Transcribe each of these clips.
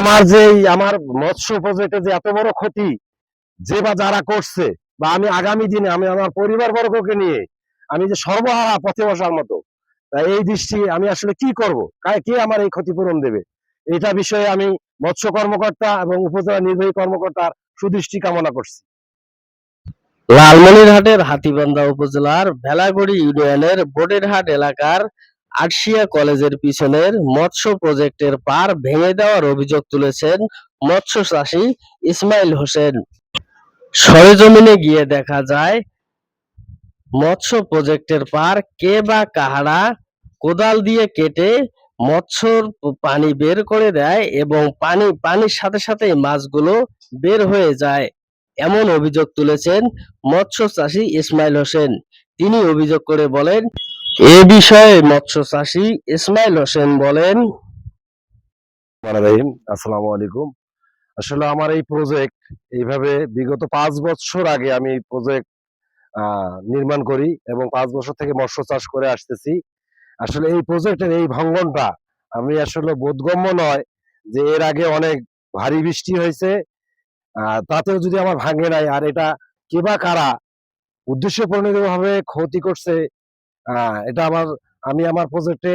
আমার যে আমার মৎস্য প্রজেক্টে যে এত বড় ক্ষতি যে বা যারা করছে বা আমি আগামী দিনে আমি আমার পরিবার বর্গকে নিয়ে আমি যে সর্বহারা পথে বসার মতো এই দৃষ্টি আমি আসলে কি করব? কে আমার এই ক্ষতিপূরণ দেবে? এটা বিষয়ে আমি মৎস্য কর্মকর্তা এবং উপজেলা নির্বাহী কর্মকর্তার সুদৃষ্টি কামনা করছি। লালমনিরহাটের হাতীবান্ধা উপজেলার ভেলাগুড়ি ইউনিয়নের বোডেরহাট এলাকার আটশিয়া কলেজের পিছনের মৎস্য প্রজেক্টের পার ভেঙে দেওয়ার অভিযোগ তুলেছেন মৎস্য চাষী ইসমাইল হোসেন। সরেজমিনে গিয়ে দেখা যায়, মৎস্য প্রজেক্টের পার কে বা কাহারা কোদাল দিয়ে কেটে মৎস্যর পানি বের করে দেয় এবং পানি, পানির সাথে সাথে মাছগুলো বের হয়ে যায়। এমন অভিযোগ তুলেছেন মৎস্য চাষী ইসমাইল হোসেন। তিনি অভিযোগ করে বলেন এ বিষয়ে মৎস্য চাষী ইসমাইল হোসেন বলেন, আসসালামু আলাইকুম। আসলে আমার এই প্রজেক্ট এইভাবে বিগত পাঁচ বছর আগে আমি প্রজেক্ট নির্মাণ করি এবং পাঁচ বছর থেকে মৎস্য চাষ করে আসতেছি। আসলে এই প্রজেক্টের এই ভাঙ্গনটা আমি আসলে বোধগম্য নয় যে এর আগে অনেক ভারী বৃষ্টি হয়েছে তাতেও যদি আমার ভাঙে নাই, আর এটা কে বা কারা উদ্দেশ্য ভাবে ক্ষতি করছে এটা আমার, আমি আমার প্রজেক্টে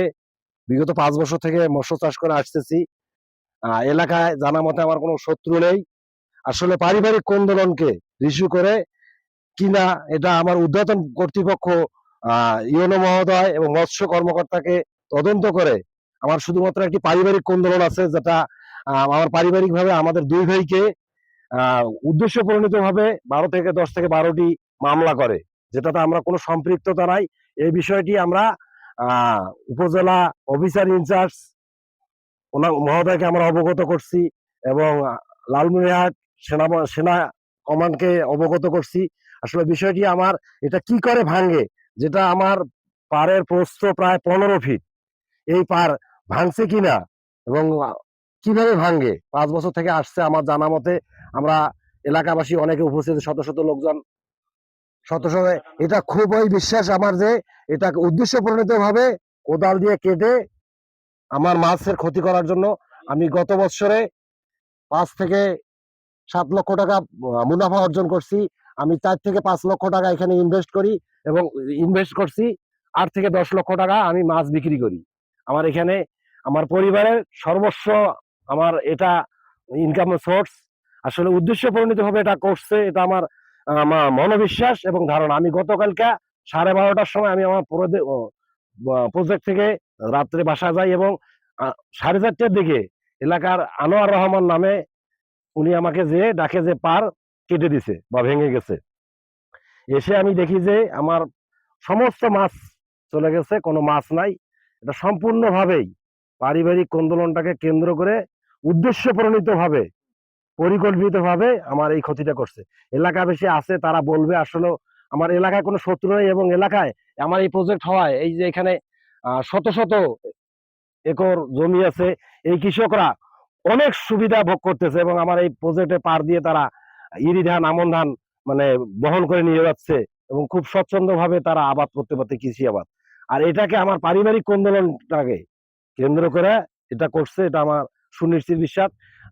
বিগত পাঁচ বছর থেকে মৎস্য চাষ করে আসতেছি। এলাকায় জানা মতে আমার কোনো শত্রু নেই। আসলে পারিবারিক কোন্দলনকে রিসু করে কিনা এটা আমার উদ্যতন কর্তৃপক্ষ ইউনো মহোদয় এবং মৎস্য কর্মকর্তাকে তদন্ত করে আমার শুধুমাত্র একটি পারিবারিক কোন্দলন আছে যেটা আমার পারিবারিক ভাবে আমাদের দুই ভাইকে উদ্দেশ্য প্রণীত ভাবে বারো থেকে দশ থেকে বারোটি মামলা করে, যেটাতে আমরা কোনো সম্পৃক্ততা নাই। এই বিষয়টি আমরা উপজেলা অফিসার ইনচার্জ ওনার মহোদয়কে আমরা অবগত করছি এবং লালমনিরহাট সেনা সেনা কমান্ডকে অবগত করছি। আসলে বিষয়টি আমার, এটা কি করে ভাঙে? যেটা আমার পাড়ের প্রস্থ প্রায় পনেরো ফিট। এই পার ভাঙছে কিনা এবং কীভাবে ভাঙ্গে পাঁচ বছর থেকে আসছে আমার জানা মতে, আমরা এলাকাবাসী অনেকে উপস্থিত, শত শত লোকজন শত শত, এটা খুবই বিশ্বাস আমার যে এটা উদ্দেশ্য প্রণীত ভাবে কোদাল দিয়ে কেটে আমার মাছের ক্ষতি করার জন্য আমি গত বছরে পাঁচ থেকে সাত লক্ষ টাকা মুনাফা অর্জন করছি। আমি চার থেকে পাঁচ লক্ষ টাকা এখানে ইনভেস্ট করি এবং ইনভেস্ট করছি, আট থেকে দশ লক্ষ টাকা আমি মাছ বিক্রি করি। আমার এখানে, আমার পরিবারের সর্বস্ব আমার এটা ইনকাম সোর্স আসলে উদ্দেশ্য পরিণত ভাবে এটা করছে, এটা আমার আমার মনোবিশ্বাস এবং ধারণা। আমি গতকালকে সাড়ে বারোটার সময় আমি আমার প্রজেক্ট থেকে রাত্রে বাসা যাই এবং সাড়ে চারটার দিকে এলাকার আনোয়ার রহমান নামে উনি আমাকে যে ডাকে যে পার কেটে দিছে বা ভেঙে গেছে। এসে আমি দেখি যে আমার সমস্ত মাছ চলে গেছে, কোনো মাছ নাই। এটা সম্পূর্ণভাবেই পারিবারিক কোন্দলনটাকে কেন্দ্র করে উদ্দেশ্য প্রণীত ভাবে পরিকল্পিত ভাবে আমার এই ক্ষতিটা করছে। এলাকা বেশি আছে, তারা বলবে আসলে আমার এলাকায় কোনো শত্রু নেই এবং এলাকায় আমার এই প্রজেক্ট হওয়ায় এই যে এখানে শত শত একর জমি আছে, এই কৃষকরা অনেক সুবিধা ভোগ করতেছে এবং আমার এই প্রজেক্টে পার দিয়ে তারা ইরি ধান, আমন ধান মানে বহন করে নিয়ে যাচ্ছে এবং খুব স্বচ্ছন্দ ভাবে তারা আবাদ করতে পারছে কৃষি আবাদ। আর এটাকে আমার পারিবারিক কোন্দলনটাকে কেন্দ্র করে এটা করছে, এটা আমার সুনিশ্চিত বিশ্বাস।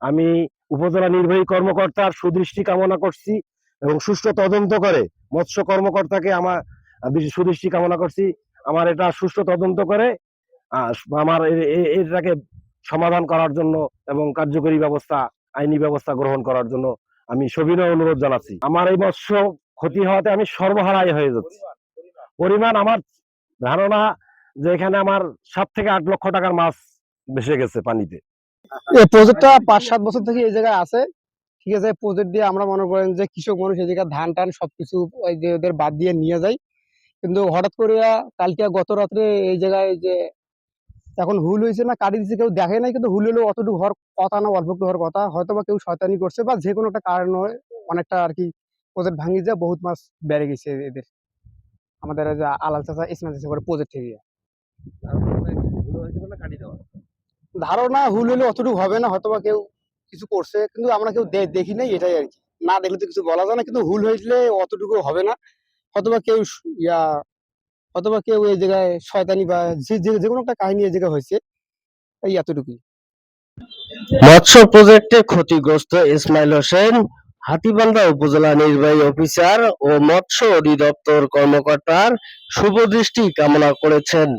আমি উপজেলা নির্বাহী কর্মকর্তার সুদৃষ্টি কামনা করছি এবং সুষ্ঠু তদন্ত করে মৎস্য কর্মকর্তাকে আমার, সুদৃষ্টি কামনা করছি। আমার এটা সুষ্ঠু তদন্ত করে আমার এটাকে সমাধান করার জন্য এবং কার্যকরী ব্যবস্থা, আইনি ব্যবস্থা গ্রহণ করার জন্য আমি সবিনয় অনুরোধ জানাচ্ছি। আমার এই মৎস্য ক্ষতি হওয়াতে আমি সর্বহারাই হয়ে যাচ্ছি। পরিমাণ আমার ধারণা যে এখানে আমার সাত থেকে আট লক্ষ টাকার মাছ ভেসে গেছে পানিতে। এই প্রজেক্টটা পাঁচ সাত বছর থেকে এই জায়গায় আছে। ঠিক আছে প্রজেক্ট দিয়ে আমরা মনে করেন যে কৃষক মানুষ এই জায়গায় ধান টান সবকিছু ওই যে ওদের বাদ দিয়ে নিয়ে যায় কিন্তু হঠাৎ করে কালকে গত রাত্রে এই জায়গায় যে এখন হুল হয়েছে না কাটি দিচ্ছে কেউ দেখে নাই কিন্তু হুল হলেও অতটুকু হওয়ার কথা না অল্প একটু হওয়ার কথা। হয়তো বা কেউ শয়তানি করছে বা যে কোনো একটা কারণে অনেকটা আর কি প্রজেক্ট ভাঙি যায় বহুত মাছ বেড়ে গেছে এদের। আমাদের আলাল চাচা ইসমাইল চাচা করে প্রজেক্ট থেকে ধারণা হুল হলে অতটুকু হবে না হয়তো বা কেউ কিছু করছে, কিন্তু আমরা কেউ দেখি নাই এটাই আর কি। না দেখলে তো কিছু বলা যায় না, কিন্তু হুল হয়েছিল অতটুকু হবে না। হয়তোবা কেউ স- ইয়া, হয়তোবা কেউ এই জায়গায় শয়তানি বা যে যে কোনো একটা কাহিনী এই জায়গায় হয়েছে, এই এতটুকুই। মৎস্য প্রজেক্টে ক্ষতিগ্রস্ত ইসমাইল হোসেন, হাতীবান্ধা উপজেলা নির্বাহী অফিসার ও মৎস্য অধিদপ্তর কর্মকর্তার শুভদৃষ্টি কামনা করেছেন।